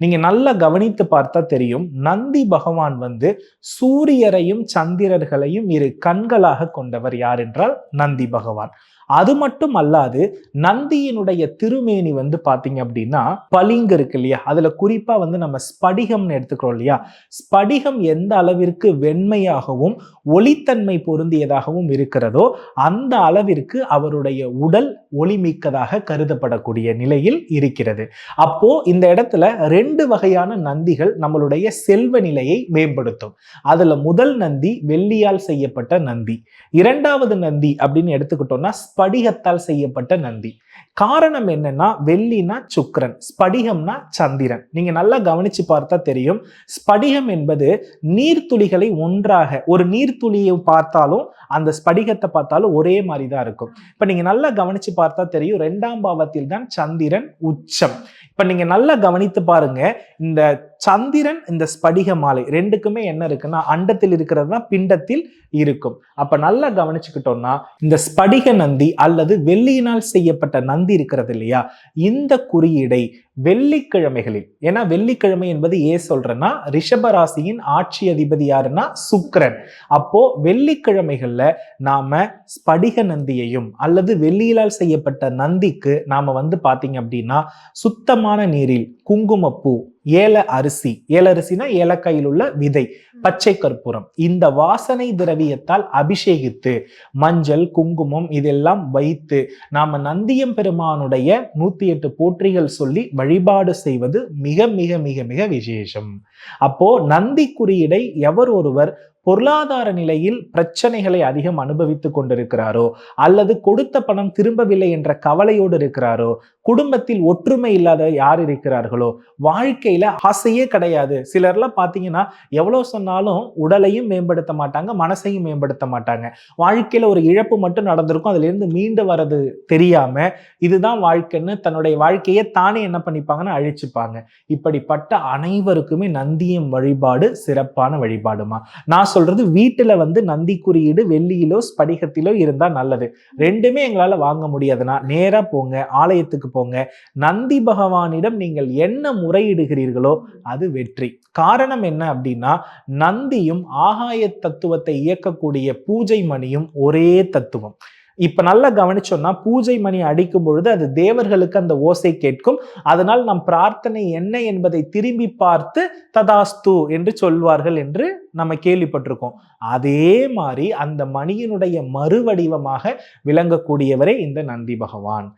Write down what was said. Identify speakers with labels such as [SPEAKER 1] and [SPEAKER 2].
[SPEAKER 1] நீங்க நல்லா கவனித்து பார்த்தா தெரியும். நந்தி பகவான் வந்து சூரியரையும் சந்திரர்களையும் இரு கண்களாக கொண்டவர் யார் என்றால் நந்தி பகவான். அது மட்டும் அல்லாது நந்தியினுடைய திருமேனி வந்து பார்த்தீங்க அப்படின்னா பளிங்கு இருக்கு இல்லையா? அதில் குறிப்பாக வந்து நம்ம ஸ்படிகம்னு எடுத்துக்கிறோம் இல்லையா? ஸ்படிகம் எந்த அளவிற்கு வெண்மையாகவும் ஒளித்தன்மை பொருந்தியதாகவும் இருக்கிறதோ அந்த அளவிற்கு அவருடைய உடல் ஒளிமிக்கதாக கருதப்படக்கூடிய நிலையில் இருக்கிறது. அப்போ இந்த இடத்துல ரெண்டு வகையான நந்திகள் நம்மளுடைய செல்வ நிலையை மேம்படுத்தும். அதுல முதல் நந்தி வெள்ளியால் செய்யப்பட்ட நந்தி. இரண்டாவது நந்தி அப்படின்னு எடுத்துக்கிட்டோம்னா ஸ்படிகத்தால் செய்யப்பட்ட நந்தி. காரணம் என்னன்னா வெள்ளினா சுக்கரன் ஸ்படிகம்னா சந்திரன். நீங்க நல்லா கவனிச்சு பார்த்தா தெரியும். ஸ்படிகம் என்பது நீர்த்துளிகளை ஒன்றாக ஒரு நீர்த்துளியை பார்த்தாலும் அந்த ஸ்படிகத்தை பார்த்தாலும் ஒரே மாதிரி தான் இருக்கும். இப்ப நீங்க நல்லா கவனிச்சு பார்த்தா தெரியும் ரெண்டாம் பாவத்தில் தான் சந்திரன் உச்சம். இப்ப நீங்க நல்லா கவனித்து பாருங்க இந்த சந்திரன் இந்த ஸ்படிக மாலை ரெண்டுக்குமே என்ன இருக்குன்னா அண்டத்தில் இருக்கிறது தான் பிண்டத்தில் இருக்கும். அப்ப நல்லா கவனிச்சுக்கிட்டோம்னா இந்த ஸ்படிக நந்தி அல்லது வெள்ளியினால் செய்யப்பட்ட நந்தி இருக்கிறது இல்லையா? இந்த குறியீடை வெள்ளிக்கிழமைகளில் ஏன்னா வெள்ளிக்கிழமை என்பது ஏன் சொல்றேன்னா ரிஷபராசியின் ஆட்சி அதிபதி யாருன்னா சுக்ரன் அப்போ வெள்ளிக்கிழமைகள்ல நாம ஸ்படிக நந்தியையும் அல்லது வெள்ளியிலால் செய்யப்பட்ட நந்திக்கு நாம வந்து பாத்தீங்க அப்படின்னா சுத்தமான நீரில் குங்குமப்பூ ஏல அரிசி. ஏலரிசினா ஏலக்காயில் உள்ள விதை பச்சை கற்பூரம். இந்த வாசனை திரவியத்தால் அபிஷேகித்து மஞ்சள் குங்குமம் இதெல்லாம் வைத்து நாம நந்தியம் பெருமானுடைய நூத்தி எட்டு போற்றிகள் சொல்லி வழிபாடு செய்வது மிக மிக மிக மிக விசேஷம். அப்போ நந்தி குறியீடை எவர் ஒருவர் பொருளாதார நிலையில் பிரச்சனைகளை அதிகம் அனுபவித்து கொண்டிருக்கிறாரோ? அல்லது கொடுத்த பணம் திரும்பவில்லை என்ற கவலையோடு இருக்கிறாரோ? குடும்பத்தில் ஒற்றுமை இல்லாத யார் இருக்கிறார்களோ? வாழ்க்கையில ஆசையே கிடையாது. சிலர்லாம் பார்த்தீங்கன்னா எவ்வளோ சொன்னாலும் உடலையும் மேம்படுத்த மாட்டாங்க மனசையும் மேம்படுத்த மாட்டாங்க. வாழ்க்கையில ஒரு இழப்பு மட்டும் நடந்திருக்கும் அதுலேருந்து மீண்டு வர்றது தெரியாம இதுதான் வாழ்க்கைன்னு தன்னுடைய வாழ்க்கையை தானே என்ன பண்ணிப்பாங்கன்னு அழிச்சுப்பாங்க. இப்படிப்பட்ட அனைவருக்குமே நந்தியம் வழிபாடு சிறப்பான வழிபாடுமா? நான் சொல்றது வீட்டுல வந்து நந்தி குறியீடு வெள்ளியிலோ ஸ்படிகத்திலோ இருந்தா நல்லது. ரெண்டுமே எங்களால வாங்க முடியாதுன்னா நேரா போங்க ஆலயத்துக்கு போங்க. நந்தி பகவானிடம் நீங்கள் என்ன முறையிடுகிறீர்களோ அது வெற்றி. காரணம் என்ன அப்படின்னா நந்தியும் ஆகாய தத்துவத்தை இயக்கக்கூடிய பூஜை மணியும் ஒரே தத்துவம். இப்ப நல்லா கவனிச்சோம்னா பூஜை மணி அடிக்கும் பொழுது அது தேவர்களுக்கு அந்த ஓசை கேட்கும். அதனால் நம் பிரார்த்தனை என்ன என்பதை திரும்பி பார்த்து ததாஸ்து என்று சொல்வார்கள் என்று நம்ம கேள்விப்பட்டிருக்கோம். அதே மாதிரி அந்த மணியினுடைய மறுவடிவமாக விளங்கக்கூடியவரே இந்த நந்தி பகவான்.